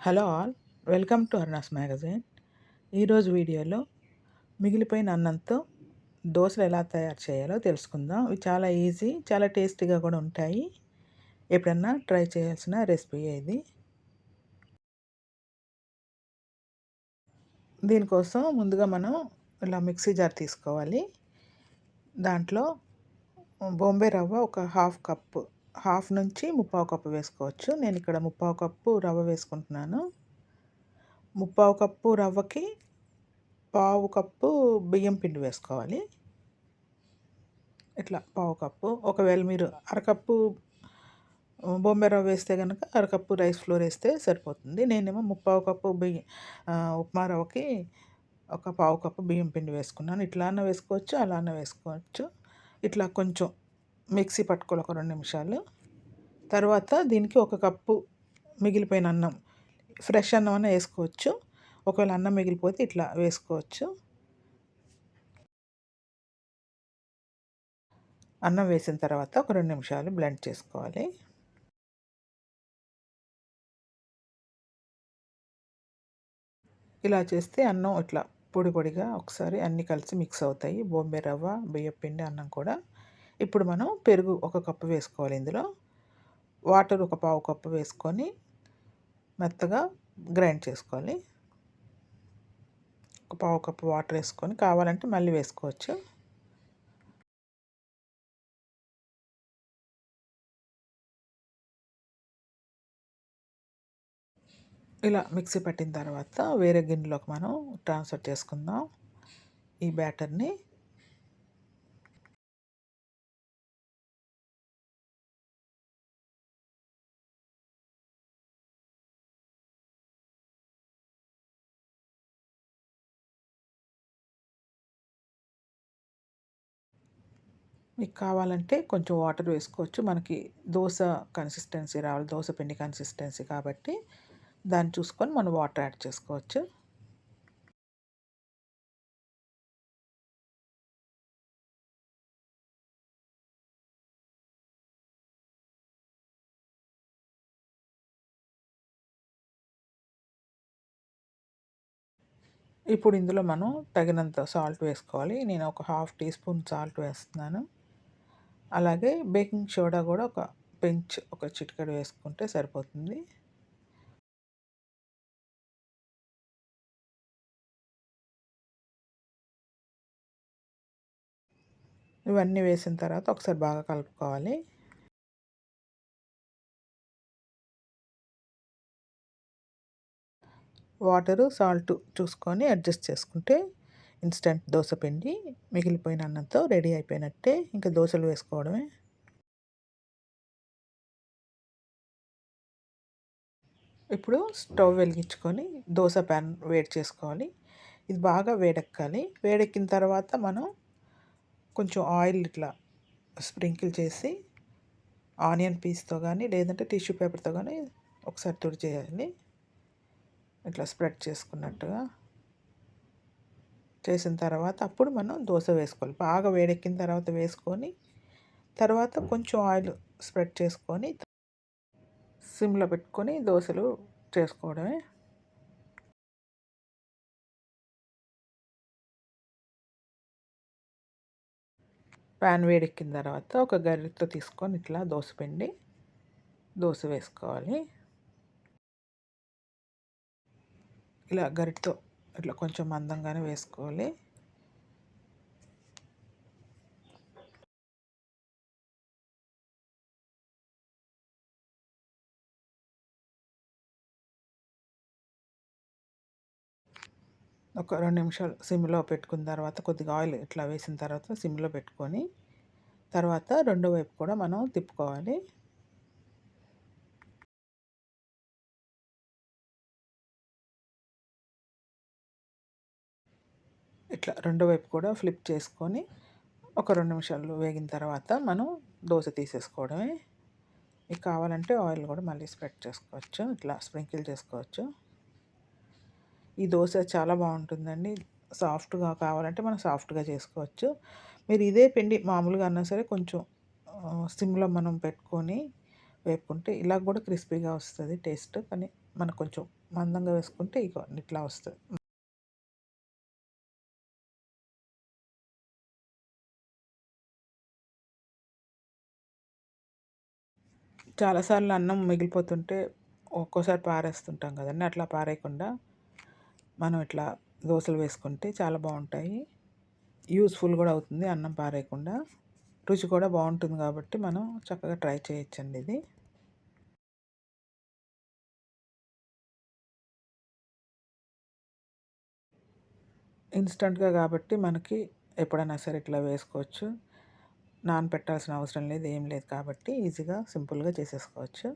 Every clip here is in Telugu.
Hello all welcome to Arna's magazine. ఈరోజు వీడియోలో మిగిలిపోయిన అన్నంతో దోశలు ఎలా తయారు చేయాలో తెలుసుకుందాం. ఇవి చాలా ఈజీ చాలా టేస్టీగా కూడా ఉంటాయి. ఎప్పుడన్నా ట్రై చేయాల్సిన రెసిపీ ఇది. దీనికోసం ముందుగా మనం ఇలా మిక్సీ జార్ తీసుకోవాలి. దాంట్లో బొంబే రవ్వ ఒక హాఫ్ కప్పు హాఫ్ నుంచి ముప్పావు కప్పు వేసుకోవచ్చు. నేను ఇక్కడ ముప్పావు కప్పు రవ్వ వేసుకుంటున్నాను. ముప్పావు కప్పు రవ్వకి పావు కప్పు బియ్యం పిండి వేసుకోవాలి. ఇట్లా పావు కప్పు. ఒకవేళ మీరు అరకప్పు బొంబే రవ్వ వేస్తే కనుక అరకప్పు రైస్ ఫ్లోర్ వేస్తే సరిపోతుంది. నేనేమో ముప్పావు కప్పు బియ్యం ఉప్మా రవ్వకి ఒక పావు కప్పు బియ్యం పిండి వేసుకున్నాను. ఇట్లా అన్న వేసుకోవచ్చు అలా అన్న వేసుకోవచ్చు. ఇట్లా కొంచెం మిక్సీ పట్టుకోవాలి ఒక రెండు నిమిషాలు. తర్వాత దీనికి ఒక కప్పు మిగిలిపోయిన అన్నం ఫ్రెష్ అన్నం అన్న వేసుకోవచ్చు. ఒకవేళ అన్నం మిగిలిపోతే ఇట్లా వేసుకోవచ్చు. అన్నం వేసిన తర్వాత ఒక రెండు నిమిషాలు బ్లెండ్ చేసుకోవాలి. ఇలా చేస్తే అన్నం ఇట్లా పొడి పొడిగా ఒకసారి అన్నీ కలిసి మిక్స్ అవుతాయి. బొంబే రవ్వ బియ్యం పిండి అన్నం కూడా. ఇప్పుడు మనం పెరుగు ఒక కప్పు వేసుకోవాలి ఇందులో. వాటర్ ఒక పావు కప్పు వేసుకొని మెత్తగా గ్రైండ్ చేసుకోవాలి. ఒక పావు కప్పు వాటర్ వేసుకొని కావాలంటే మళ్ళీ వేసుకోవచ్చు. ఇలా మిక్సీ పట్టిన తర్వాత వేరే గిన్నెలోకి మనం ట్రాన్స్ఫర్ చేసుకుందాం. ఈ బ్యాటర్ని మీకు కావాలంటే కొంచెం వాటర్ వేసుకోవచ్చు. మనకి దోశ కన్సిస్టెన్సీ రావాలి. దోశ పిండి కన్సిస్టెన్సీ కాబట్టి దాన్ని చూసుకొని మనం వాటర్ యాడ్ చేసుకోవచ్చు. ఇప్పుడు ఇందులో మనం తగినంత సాల్ట్ వేసుకోవాలి. నేను ఒక హాఫ్ టీ స్పూన్ సాల్ట్ వేస్తున్నాను. అలాగే బేకింగ్ సోడా కూడా ఒక పెంచ్ ఒక చిటికెడు వేసుకుంటే సరిపోతుంది. ఇవన్నీ వేసిన తర్వాత ఒకసారి బాగా కలుపుకోవాలి. వాటరు సాల్ట్ చూసుకొని అడ్జస్ట్ చేసుకుంటే ఇన్స్టెంట్ దోశ పిండి మిగిలిపోయిన అన్నంతో రెడీ అయిపోయినట్టే ఇంకా దోశలు వేసుకోవడమే. ఇప్పుడు స్టవ్ వెలిగించుకొని దోశ ప్యాన్ వేడి చేసుకోవాలి. ఇది బాగా వేడెక్కాలి. వేడెక్కిన తర్వాత మనం కొంచెం ఆయిల్ ఇట్లా స్ప్రింకిల్ చేసి ఆనియన్ పీస్తో కానీ లేదంటే టిష్యూ పేపర్తో కానీ ఒకసారి తుడి చేయాలి ఇట్లా స్ప్రెడ్ చేసుకున్నట్టుగా. చేసిన తర్వాత అప్పుడు మనం దోశ వేసుకోవాలి. బాగా వేడెక్కిన తర్వాత వేసుకొని తర్వాత కొంచెం ఆయిల్ స్ప్రెడ్ చేసుకొని సిమ్లో పెట్టుకొని దోశలు చేసుకోవడమే. ప్యాన్ వేడెక్కిన తర్వాత ఒక గరిటతో తీసుకొని ఇట్లా దోశ పిండి దోశ వేసుకోవాలి. ఇలా గరిటతో ఇట్లా కొంచెం మందంగానే వేసుకోవాలి. ఒక రెండు నిమిషాలు సిమ్లో పెట్టుకున్న తర్వాత కొద్దిగా ఆయిల్ ఇట్లా వేసిన తర్వాత సిమ్లో పెట్టుకొని తర్వాత రెండో వైపు కూడా మనం తిప్పుకోవాలి. ఇట్లా రెండో వైపు కూడా ఫ్లిప్ చేసుకొని ఒక రెండు నిమిషాలు వేగిన తర్వాత మనం దోశ తీసేసుకోవడమే. మీకు కావాలంటే ఆయిల్ కూడా మళ్ళీ స్ప్రెడ్ చేసుకోవచ్చు ఇట్లా స్ప్రింకిల్ చేసుకోవచ్చు. ఈ దోశ చాలా బాగుంటుందండి. సాఫ్ట్గా కావాలంటే మనం సాఫ్ట్గా చేసుకోవచ్చు. మీరు ఇదే పిండి మామూలుగా అన్నా సరే కొంచెం సిమ్లో మనం పెట్టుకొని వేపుకుంటే ఇలా కూడా క్రిస్పీగా వస్తుంది టేస్ట్. కానీ మనకు కొంచెం మందంగా వేసుకుంటే ఇక ఇట్లా వస్తుంది. చాలాసార్లు అన్నం మిగిలిపోతుంటే ఒక్కోసారి పారేస్తుంటాం కదండి. అట్లా పారేయకుండా మనం ఇట్లా దోశలు వేసుకుంటే చాలా బాగుంటాయి. యూస్ఫుల్ కూడా అవుతుంది అన్నం పారేయకుండా. రుచి కూడా బాగుంటుంది కాబట్టి మనం చక్కగా ట్రై చేయొచ్చండి ఇది. ఇన్స్టంట్గా కాబట్టి మనకి ఎప్పుడైనా సరే ఇట్లా వేసుకోవచ్చు. నానపెట్టాల్సిన అవసరం లేదు ఏం లేదు కాబట్టి ఈజీగా సింపుల్గా చేసేసుకోవచ్చు.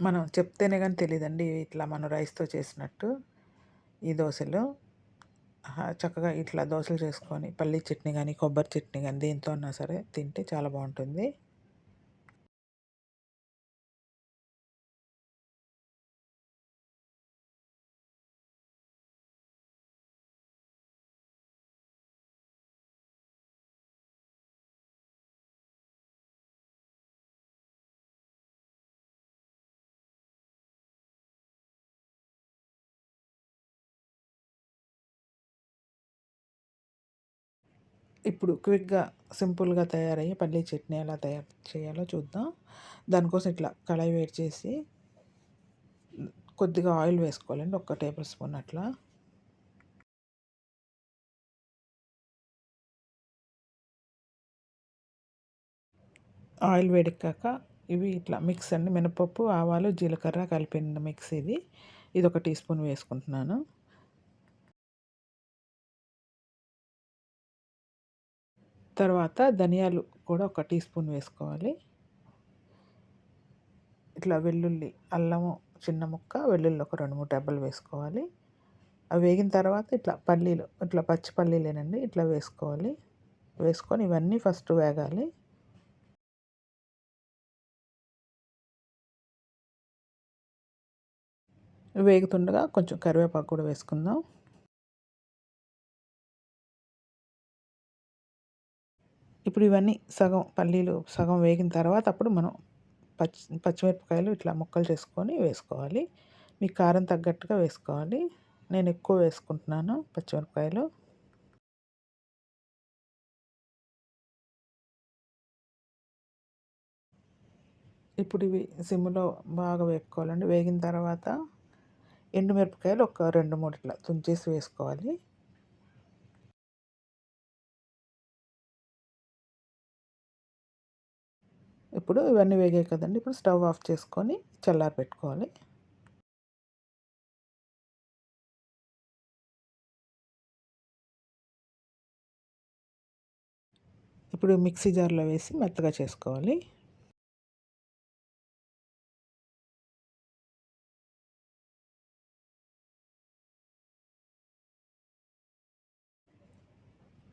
మనం చెప్తేనే కానీ తెలియదండి ఇట్లా మనం రైస్తో చేసినట్టు ఈ దోశలో. చక్కగా ఇట్లా దోశలు చేసుకొని పల్లీ చట్నీ కానీ కొబ్బరి చట్నీ కానీ దేనితో అన్నా సరే తింటే చాలా బాగుంటుంది. ఇప్పుడు క్విక్గా సింపుల్గా తయారయ్యే పల్లీ చట్నీ ఎలా తయారు చేయాలో చూద్దాం. దానికోసం ఇట్లా కళాయి వేడి చేసి కొద్దిగా ఆయిల్ వేసుకోవాలండి ఒక టేబుల్ స్పూన్ అట్లా. ఆయిల్ వేడెక్కాక ఇవి ఇట్లా మిక్స్ అండి మినపప్పు ఆవాలు జీలకర్ర కలిపిన మిక్స్ ఇది. ఇది ఒక టీ స్పూన్ వేసుకుంటున్నాను. తర్వాత ధనియాలు కూడా ఒక టీ స్పూన్ వేసుకోవాలి. ఇట్లా వెల్లుల్లి అల్లము చిన్న ముక్క వెల్లుల్లి ఒక రెండు మూడు డబ్బలు వేసుకోవాలి. అవి వేగిన తర్వాత ఇట్లా పల్లీలు ఇట్లా పచ్చి పల్లీలేనండి ఇట్లా వేసుకోవాలి. వేసుకొని ఇవన్నీ ఫస్ట్ వేగాలి. వేగుతుండగా కొంచెం కరివేపాకు కూడా వేసుకుందాం. ఇప్పుడు ఇవన్నీ సగం పల్లీలు సగం వేగిన తర్వాత అప్పుడు మనం పచ్చి పచ్చిమిరపకాయలు ఇట్లా ముక్కలు చేసుకొని వేసుకోవాలి. మీ కారం తగ్గట్టుగా వేసుకోవాలి. నేను ఎక్కువ వేసుకుంటున్నాను పచ్చిమిరపకాయలు. ఇప్పుడు ఇవి సిమ్లో బాగా వేపుకోవాలండి. వేగిన తర్వాత ఎండుమిరపకాయలు ఒక రెండు మూడు ఇట్లా తుంచేసి వేసుకోవాలి. ఇప్పుడు ఇవన్నీ వేగాయి కదండి. ఇప్పుడు స్టవ్ ఆఫ్ చేసుకొని చల్లారి పెట్టుకోవాలి. ఇప్పుడు మిక్సీ జార్లో వేసి మెత్తగా చేసుకోవాలి.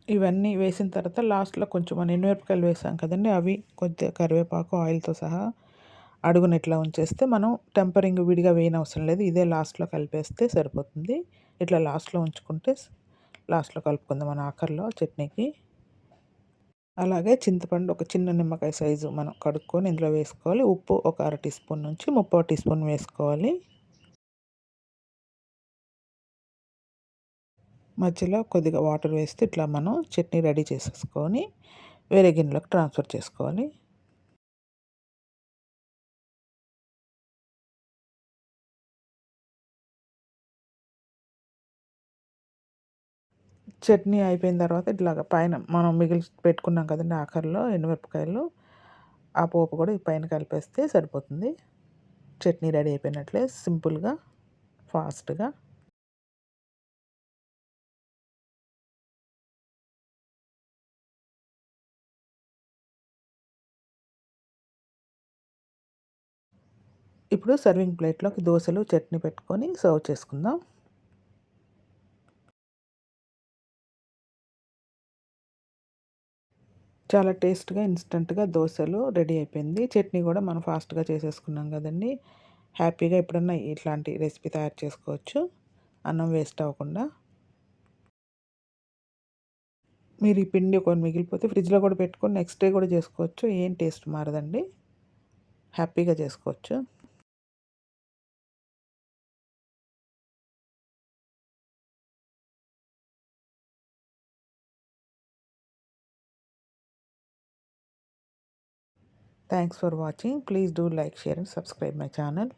ఇవన్నీ వేసిన తర్వాత లాస్ట్లో కొంచెం మన ఎండుమిరపకాయలు వేసాం కదండి అవి కొద్దిగా కరివేపాకు ఆయిల్తో సహా అడుగున ఇట్లా ఉంచేస్తే మనం టెంపరింగ్ విడిగా వేయనవసరం లేదు. ఇదే లాస్ట్లో కలిపేస్తే సరిపోతుంది. ఇట్లా లాస్ట్లో ఉంచుకుంటే లాస్ట్లో కలుపుకుందాం మన ఆఖరిలో చట్నీకి. అలాగే చింతపండు ఒక చిన్న నిమ్మకాయ సైజు మనం కడుక్కొని ఇందులో వేసుకోవాలి. ఉప్పు ఒక అర టీ స్పూన్ నుంచి ముప్పై టీ స్పూన్ వేసుకోవాలి. మధ్యలో కొద్దిగా వాటర్ వేస్తే ఇట్లా మనం చట్నీ రెడీ చేసేసుకొని వేరే గిన్నెలోకి ట్రాన్స్ఫర్ చేసుకోవాలి. చట్నీ అయిపోయిన తర్వాత ఇట్లాగ పైన మనం మిగిలి పెట్టుకున్నాం కదండి ఆఖరిలో ఎండుమిరపకాయలు ఆ పోపు కూడా పైన కలిపేస్తే సరిపోతుంది. చట్నీ రెడీ అయిపోయినట్లే సింపుల్గా ఫాస్ట్గా. ఇప్పుడు సర్వింగ్ ప్లేట్లోకి దోశలు చట్నీ పెట్టుకొని సర్వ్ చేసుకుందాం. చాలా టేస్ట్గా ఇన్స్టెంట్గా దోశలు రెడీ అయిపోయింది. చట్నీ కూడా మనం ఫాస్ట్గా చేసేసుకున్నాం కదండి. హ్యాపీగా ఎప్పుడన్నా ఇట్లాంటి రెసిపీ తయారు చేసుకోవచ్చు. అన్నం వేస్ట్ అవ్వకుండా. మీరు ఈ పిండి కొన్ని మిగిలిపోతే ఫ్రిడ్జ్లో కూడా పెట్టుకొని నెక్స్ట్ డే కూడా చేసుకోవచ్చు. ఏం టేస్ట్ మారదండి. హ్యాపీగా చేసుకోవచ్చు. Thanks for watching. Please do like, share and subscribe my channel.